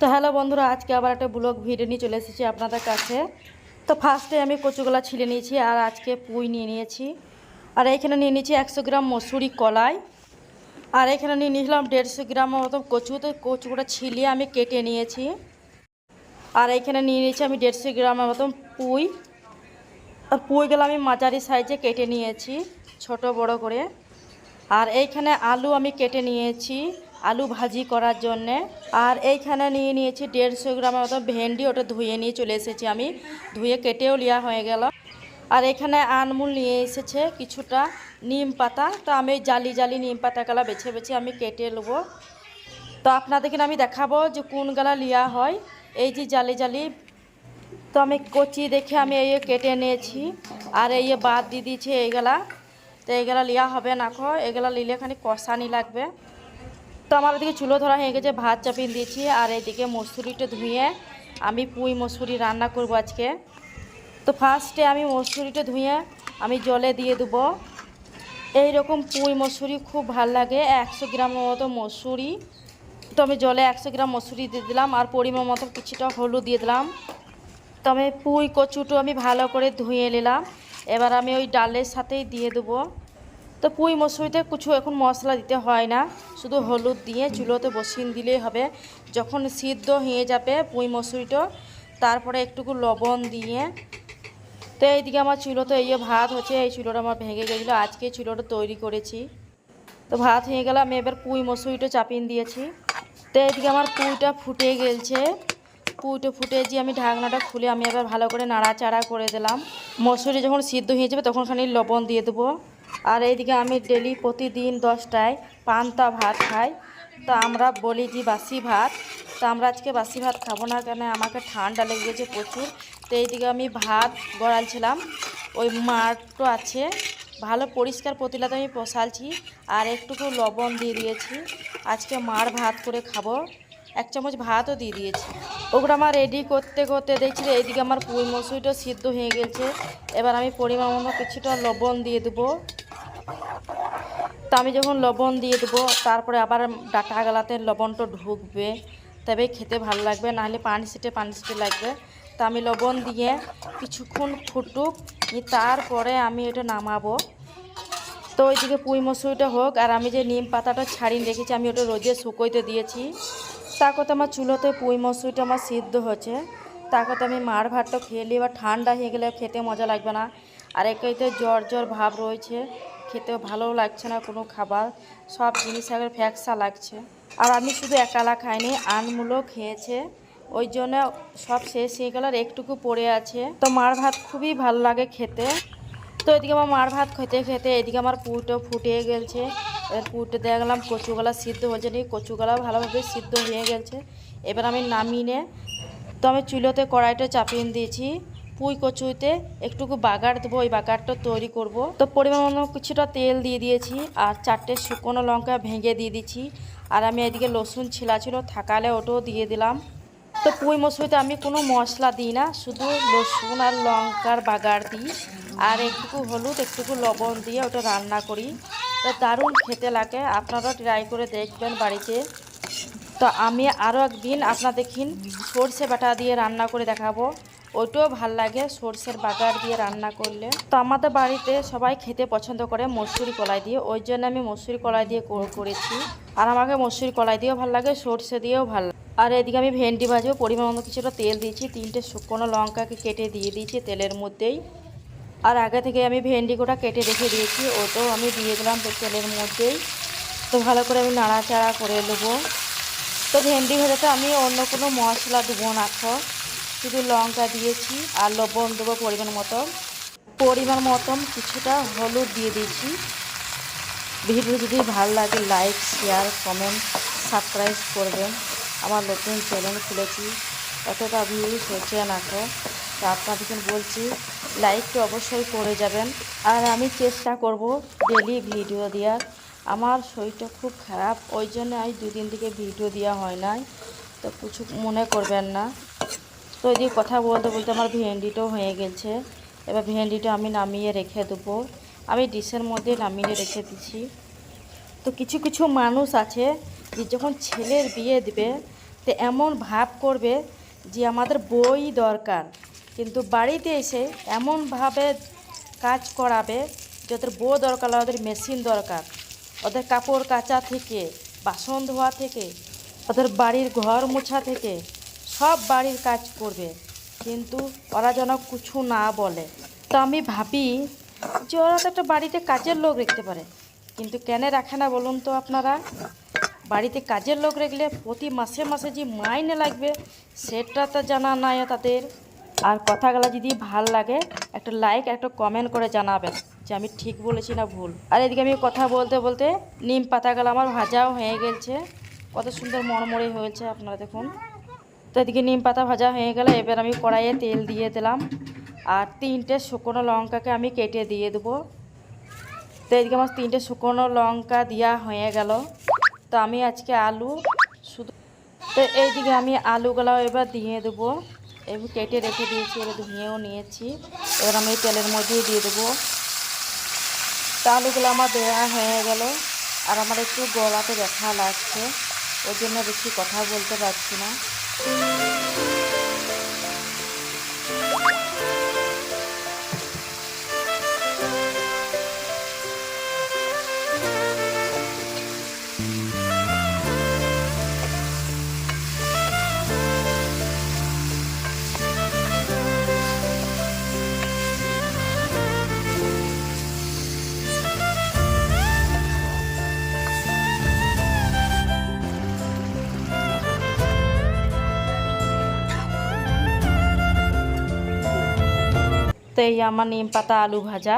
তো হ্যালো বন্ধুরা, আজকে আবার একটা ব্লগ ভিডিও নিয়ে চলে এসেছি আপনাদের কাছে। তো ফার্স্টে আমি কচুগুলা ছিলে নিয়েছি আর আজকে পুঁই নিয়ে নিয়েছি। আর এখানে নিয়ে নিয়েছি একশো গ্রাম মসুরি কলাই। আর এখানে নিয়ে নিয়েছিলাম দেড়শো গ্রাম মতো কচু। তো কচুগুলো ছিলিয়ে আমি কেটে নিয়েছি। আর এখানে নিয়ে নিয়েছি আমি দেড়শো গ্রামের মতন পুঁই। আর পুঁইগুলো আমি মাঝারি সাইজে কেটে নিয়েছি, ছোট বড় করে। আর এইখানে আলু আমি কেটে নিয়েছি। আলু ভাজি করার জন্যে। আর এইখানে নিয়ে নিয়েছি দেড়শো গ্রামের মতো ভেন্ডি, ওটা ধুয়ে নিয়ে চলে এসেছি আমি। ধুয়ে কেটেও নেওয়া হয়ে গেল। আর এখানে আনমুল নিয়ে এসেছে কিছুটা নিম পাতা। তো আমি জালি জালি নিম পাতাগুলা বেছে বেছে আমি কেটে নেব। তো আপনাদেরকে আমি দেখাবো যে কোন গালা লিয়া হয়। এই যে জালি জালি। তো আমি কচি দেখে আমি এই কেটে নিয়েছি। আর এই বাদ দিয়ে দিয়েছি এইগুলা। তো এইগুলা লিয়া হবে না খো এগুলা নিলে খানি কষানি লাগবে। তো আমার ওদিকে চুলো ধরা হয়ে গেছে, ভাত চাপিয়ে দিয়েছি আর এইদিকে মসুরিটা ধুয়ে আমি পুঁই মসুরি রান্না করব আজকে। তো ফার্স্টে আমি মসুরিটা ধুয়ে আমি জলে দিয়ে দেবো। এই রকম পুঁই মসুরি খুব ভালো লাগে, একশো গ্রামের মতো মসুরি। তো আমি জলে একশো গ্রাম মসুরি দিয়ে দিলাম আর পরিমাণ মতো কিছুটা হলুদ দিয়ে দিলাম। তো আমি পুঁই কচুটো আমি ভালো করে ধুয়ে নিলাম। এবার আমি ওই ডালের সাথেই দিয়ে দেবো। তো পুঁই মসুরিতে কিছু এখন মশলা দিতে হয় না, শুধু হলুদ দিয়ে চুলোতে বসিয়ে দিলেই হবে। যখন সিদ্ধ হয়ে যাবে পুঁই মসুরিটা, তারপরে একটুকু লবণ দিয়ে, তো এইদিকে আমার চুলোতে এই যে ভাত হচ্ছে, এই চুলোটা আমার ভেঙে গেছিল, আজকে চুলোটা তৈরি করেছি। তো ভাত হয়ে গেল, আমি এবার পুঁই মসুরিটা চাপিয়ে দিয়েছি। তো এইদিকে আমার পুঁইটা ফুটে গেলছে। পুঁইটা ফুটে যে আমি ঢাকনাটা খুলে আমি এবার ভালো করে নাড়াচাড়া করে দিলাম। মসুরি যখন সিদ্ধ হয়ে যাবে, তখন খানি লবণ দিয়ে দেবো। আর এইদিকে আমি ডেলি প্রতিদিন দশটায় পান্তা ভাত খাই। তো আমরা বলি যে বাসি ভাত? তো আমরা আজকে বাসি ভাত খাব না কেন? আমাকে ঠান্ডা লেগে গেছে প্রচুর। তো এইদিকে আমি ভাত গড়ালছিলাম। ওই মাঠটো আছে। ভালো পরিষ্কার পতিলাতে আমি পশালছি আর একটুকু লবণ দিয়ে দিয়েছি। আজকে মার ভাত করে খাব। এক চামচ ভাতও দিয়ে দিয়েছি। ওগুলো আমার রেডি করতে করতে দেখছি এইদিকে আমার পুঁই মসুরিটা সিদ্ধ হয়ে গেছে। এবার আমি পরিমাণ কিছুটা লবণ দিয়ে দেবো। তো আমি যখন লবণ দিয়ে দেবো, তারপরে আবার ডাটা গলাতে লবণটা ঢুকবে। তবে খেতে ভালো লাগবে, নাহলে পানি সিটে পানি সিটে লাগবে। তো আমি লবণ দিয়ে কিছুক্ষণ ফুটুক তারপরে আমি এটা নামাবো। তো ওইদিকে পুঁই মসুরিটা হোক, আর আমি যে নিম পাতাটা ছাড়িয়ে রেখেছি, আমি ওটা রোদে শুকোইতে দিয়েছি। তার কথা আমার চুলোতে পুঁই মসুরিটা আমার সিদ্ধ হচ্ছে তার কথা আমি মার ভাতটা খেয়ে নিই, এবার ঠান্ডা হয়ে গেলে খেতে মজা লাগবে না। আর একেতে জ্বর জ্বর ভাব রয়েছে। খেতেও ভালো লাগছে না কোনো খাবার। সব জিনিস আগে ফ্যাকসা লাগছে। আর আমি শুধু একালা খাইনি, আনমূলও খেয়েছে। ওই জন্য সব শেষ হয়ে গেল আর একটুকু পড়ে আছে। তো মার ভাত খুবই ভালো লাগে খেতে। তো এদিকে আমার মার ভাত খেতে খেতে এদিকে আমার পুটো ফুটে গেছে। পুটে দিয়ে গেলাম কচুগলা সিদ্ধ হয়েছে নি কচুগলা ভালোভাবে সিদ্ধ হয়ে গেছে। এবার আমি নামিয়ে তো আমি চুলোতে কড়াইটা চাপিয়ে দিয়েছি। পুঁই কচুইতে একটুকু বাগার দেবো, ওই বাগারটা তৈরি করব। তো পরিমাণ মতো কিছুটা তেল দিয়ে দিয়েছি আর চারটে শুকনো লঙ্কা ভেঙে দিয়ে দিচ্ছি আর আমি এদিকে রসুন ছিলা ছিল থাকালে ওটাও দিয়ে দিলাম। তো পুঁই মসুরিতে আমি কোনো মশলা দিই না, শুধু রসুন আর লঙ্কার বাগার দিই। আর একটুকু হলুদ, একটুকু লবণ দিয়ে ওটা রান্না করি। তো দারুণ খেতে লাগে, আপনারাও ট্রাই করে দেখবেন বাড়িতে। তো আমি আরও একদিন আপনার দেখিন সর্ষে বাটা দিয়ে রান্না করে দেখাবো। ওইটাও ভালো লাগে সর্ষের বাগার দিয়ে রান্না করলে। তো আমাদের বাড়িতে সবাই খেতে পছন্দ করে মসুরি কলাই দিয়ে। ওই জন্য আমি মসুরি কলাই দিয়ে করেছি। আর আমাকে মসুরি কলাই দিয়েও ভালো লাগে, সর্ষে দিয়েও ভালো লাগে। আর এদিকে আমি ভেন্ডি ভাজবো পরিমাণ মতো কিছুটা তেল দিয়েছি। তিনটে শুকনো লঙ্কাকে কেটে দিয়ে দিয়েছি তেলের মধ্যেই। আর আগে থেকে আমি ভেন্ডি গোটা কেটে রেখে দিয়েছি, ওটাও আমি দিয়ে দিলাম তেলের মধ্যেই। তো ভালো করে আমি নাড়াচাড়া করে নেব। তো ভেন্ডি ভাজাতে আমি অন্য কোনো মশলা দেবো না শুধু লঙ্কা দিয়েছি আর লবণ দেবো পরিমাণ মতো। পরিমাণ মতন কিছুটা হলুদ দিয়ে দিয়েছি। ভিডিও যদি ভালো লাগে লাইক শেয়ার কমেন্ট সাবস্ক্রাইব করবেন। আমার নতুন চ্যানেল খুলেছি। অতটা ভিউজ হচ্ছে না তো। আপনাদেরকে বলছি লাইকটা অবশ্যই করে যাবেন। আর আমি চেষ্টা করব ডেলি ভিডিও দেওয়ার। আমার শরীরটা খুব খারাপ, ওই জন্য আজ দুদিন থেকে ভিডিও দেওয়া হয় নাই। তো কিছু মনে করবেন না। তো এদিকে কথা বলতে বলতে আমার ভেন্ডিটাও হয়ে গেছে। এবার ভেন্ডিটা আমি নামিয়ে রেখে দেবো। আমি ডিশের মধ্যে নামিয়ে রেখে দিচ্ছি। তো কিছু কিছু মানুষ আছে যে যখন ছেলের বিয়ে দিবে, তো এমন ভাব করবে যে আমাদের বই দরকার। কিন্তু বাড়িতে এসে এমনভাবে কাজ করাবে যে ওদের বউ দরকার, ওদের মেশিন দরকার। ওদের কাপড় কাচা থেকে, বাসন ধোয়া থেকে, ওদের বাড়ির ঘর মোছা থেকে সব বাড়ির কাজ করবে। কিন্তু ওরা যেন কিছু না বলে। তো আমি ভাবি যে ওরা তো একটা বাড়িতে কাজের লোক রাখতে পারে। কিন্তু কেন রাখে না বলুন তো আপনারা? বাড়িতে কাজের লোক রাখলে প্রতি মাসে মাসে যে মাইনে লাগবে, সেটা তো জানা নাই তাদের। আর কথাগুলো যদি ভালো লাগে, একটা লাইক একটা কমেন্ট করে জানাবেন যে আমি ঠিক বলেছি না ভুল। আর এদিকে আমি কথা বলতে বলতে নিম পাতাগুলো আমার ভাজাও হয়ে গেছে কত সুন্দর মরমরে হয়েছে আপনারা দেখুন। তো এদিকে নিম পাতা ভাজা হয়ে গেলে, এবার আমি কড়াইয়ে তেল দিয়ে দিলাম। আর তিনটে শুকনো লঙ্কাকে আমি কেটে দিয়ে দেবো। তো এদিকে আমার তিনটে শুকনো লঙ্কা দেওয়া হয়ে গেল। তো আমি আজকে আলু শুধু তো এইদিকে আমি আলুগুলো এবার দিয়ে দেবো। এবার কেটে রেখে দিয়েছি, এবার ধুয়েও নিয়েছি। এবার আমি তেলের মধ্যেই দিয়ে দেবো। তো আলুগুলো আমার দেওয়া হয়ে গেল। আর আমার একটু গলাতে ব্যথা লাগছে, ওই জন্য বেশি কথা বলতে পারছি না। Música তো এই আমার নিম পাতা আলু ভাজা।